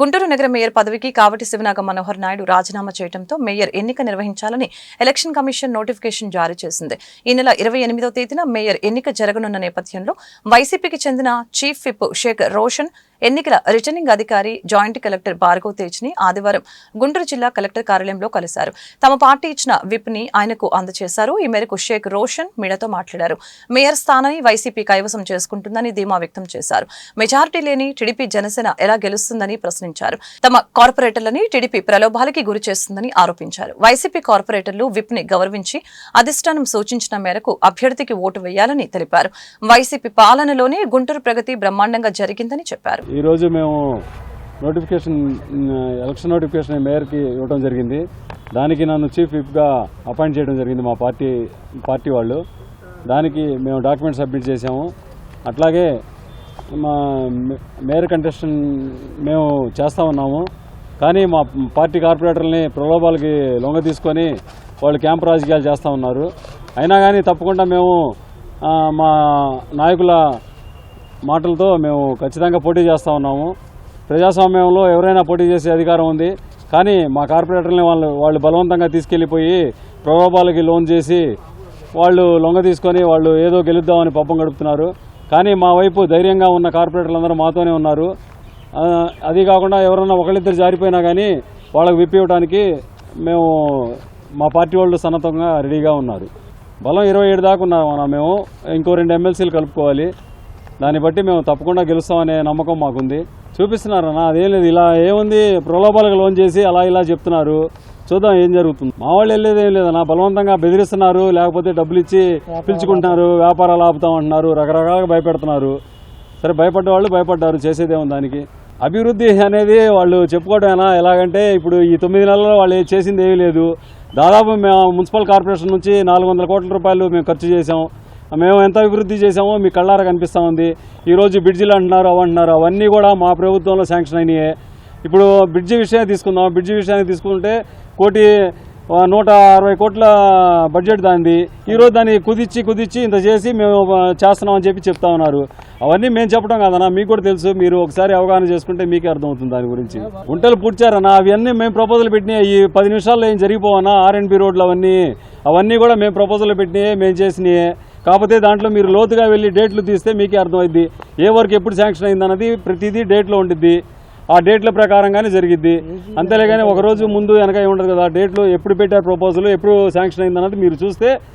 గుంటూరు నగర మేయర్ పదవికి కావటి శివనాగ మనోహర్ నాయుడు రాజీనామా చేయడంతో మేయర్ ఎన్నిక నిర్వహించాలని ఎలక్షన్ కమిషన్ నోటిఫికేషన్ జారీ చేసింది. ఈ నెల ఇరవై ఎనిమిదో తేదీన మేయర్ ఎన్నిక జరగనున్న నేపథ్యంలో వైసీపీకి చెందిన చీఫ్ విప్ షేక్ రోషన్ ఎన్నికల రిటర్నింగ్ అధికారి జాయింట్ కలెక్టర్ భార్గవ్ తేజ్ని ఆదివారం గుంటూరు జిల్లా కలెక్టర్ కార్యాలయంలో కలిశారు. తమ పార్టీ ఇచ్చిన విప్ని ఆయనకు అందజేశారు. ఈ మేరకు షేక్ రోషన్ మీడియాతో మాట్లాడారు. మేయర్ స్థానాన్ని వైసీపీ కైవసం చేసుకుంటుందని ధీమా వ్యక్తం చేశారు. మెజారిటీ లేని టీడీపీ జనసేన ఎలా గెలుస్తుందని ప్రశ్నించారు. తమ కార్పొరేటర్లని టీడీపీ ప్రలోభాలకి గురి చేస్తుందని ఆరోపించారు. వైసీపీ కార్పొరేటర్లు విప్ని గౌరవించి అధిష్టానం సూచించిన మేరకు అభ్యర్థికి ఓటు వేయాలని తెలిపారు. వైసీపీ పాలనలోనే గుంటూరు ప్రగతి బ్రహ్మాండంగా జరిగిందని చెప్పారు. ఈరోజు మేము నోటిఫికేషన్ ఎలక్షన్ నోటిఫికేషన్ మేయర్కి ఇవ్వడం జరిగింది. దానికి నన్ను చీఫ్ విప్గా అపాయింట్ చేయడం జరిగింది మా పార్టీ పార్టీ వాళ్ళు. దానికి మేము డాక్యుమెంట్ సబ్మిట్ చేసాము అట్లాగే మా మేయర్ కంటెస్టన్ మేము చేస్తూ ఉన్నాము. కానీ మా పార్టీ కార్పొరేటర్ని ప్రలోభాలకి లొంగ తీసుకొని వాళ్ళు క్యాంప్ రాజకీయాలు చేస్తూ ఉన్నారు. అయినా కానీ తప్పకుండా మేము మా నాయకుల మాటలతో మేము ఖచ్చితంగా పోటీ చేస్తూ ఉన్నాము. ప్రజాస్వామ్యంలో ఎవరైనా పోటీ చేసే అధికారం ఉంది. కానీ మా కార్పొరేటర్ని వాళ్ళు వాళ్ళు బలవంతంగా తీసుకెళ్ళిపోయి ప్రలోభాలకి లోన్ చేసి వాళ్ళు లొంగ తీసుకొని వాళ్ళు ఏదో గెలుద్దామని పప్పం గడుపుతున్నారు. కానీ మా వైపు ధైర్యంగా ఉన్న కార్పొరేటర్లు అందరూ మాతోనే ఉన్నారు. అది కాకుండా ఎవరన్నా ఒకళ్ళిద్దరు జారిపోయినా కానీ వాళ్ళకి విప్పివ్వడానికి మేము మా పార్టీ వాళ్ళు సన్నతంగా రెడీగా ఉన్నారు. బలం ఇరవై ఏడు దాకా ఉన్నాం మేము. ఇంకో రెండు ఎమ్మెల్సీలు కలుపుకోవాలి. దాన్ని బట్టి మేము తప్పకుండా గెలుస్తామనే నమ్మకం మాకుంది. చూపిస్తున్నారన్న అదేం లేదు ఇలా ఏముంది ప్రలోభాలకు లోన్ చేసి అలా ఇలా చెప్తున్నారు. చూద్దాం ఏం జరుగుతుంది. మా వాళ్ళు వెళ్ళేది ఏం లేదన్న బలవంతంగా బెదిరిస్తున్నారు లేకపోతే డబ్బులు ఇచ్చి పిలుచుకుంటున్నారు వ్యాపారాలు ఆపుతామంటున్నారు రకరకాలుగా భయపెడుతున్నారు. సరే భయపడ్డ వాళ్ళు భయపడ్డారు చేసేదేమో దానికి? అభివృద్ధి అనేది వాళ్ళు చెప్పుకోవడమేనా ఎలాగంటే ఇప్పుడు ఈ తొమ్మిది నెలల్లో వాళ్ళు చేసింది ఏమీ లేదు. దాదాపు మేము మున్సిపల్ కార్పొరేషన్ నుంచి నాలుగు వందల కోట్ల రూపాయలు మేము ఖర్చు చేసాం మేము ఎంత అభివృద్ధి చేసామో మీ కళ్ళారా కనిపిస్తూ ఉంది. ఈరోజు బ్రిడ్జిలు అంటున్నారు అవంటున్నారు అవన్నీ కూడా మా ప్రభుత్వంలో శాంక్షన్ అయినాయి. ఇప్పుడు బ్రిడ్జి విషయాన్ని తీసుకుందాం. బ్రిడ్జి విషయాన్ని తీసుకుంటే కోటి నూట అరవై కోట్ల బడ్జెట్ దానిది. ఈరోజు దాన్ని కుదిచ్చి కుదిచ్చి ఇంత చేసి మేము చేస్తున్నామని చెప్పి చెప్తా ఉన్నారు. అవన్నీ మేము చెప్పడం కాదన్నా మీకు కూడా తెలుసు. మీరు ఒకసారి అవగాహన చేసుకుంటే మీకే అర్థమవుతుంది దాని గురించి. గుంటలు పూడ్చారన్నా అవన్నీ మేము ప్రపోజల్ పెట్టినాయి. ఈ పది నిమిషాల్లో ఏం జరిగిపోవన్నా ఆర్ అండ్ బి రోడ్లు అవన్నీ అవన్నీ కూడా మేము ప్రపోజల్ పెట్టినాయి మేము చేసినాయి. కాకపోతే దాంట్లో మీరు లోతుగా వెళ్ళి డేట్లు తీస్తే మీకే అర్థమైద్ది. ఏ వర్క్ ఎప్పుడు శాంక్షన్ అయిందన్నది ప్రతిదీ డేట్లో ఉండిద్ది. ఆ డేట్ల ప్రకారంగానే జరిగిద్ది. అంతేలే కానీ ఒక రోజు ముందు వెనక ఉండదు కదా డేట్లు ఎప్పుడు పెట్టారు ప్రపోజల్ ఎప్పుడు శాంక్షన్ అయిందన్నది మీరు చూస్తే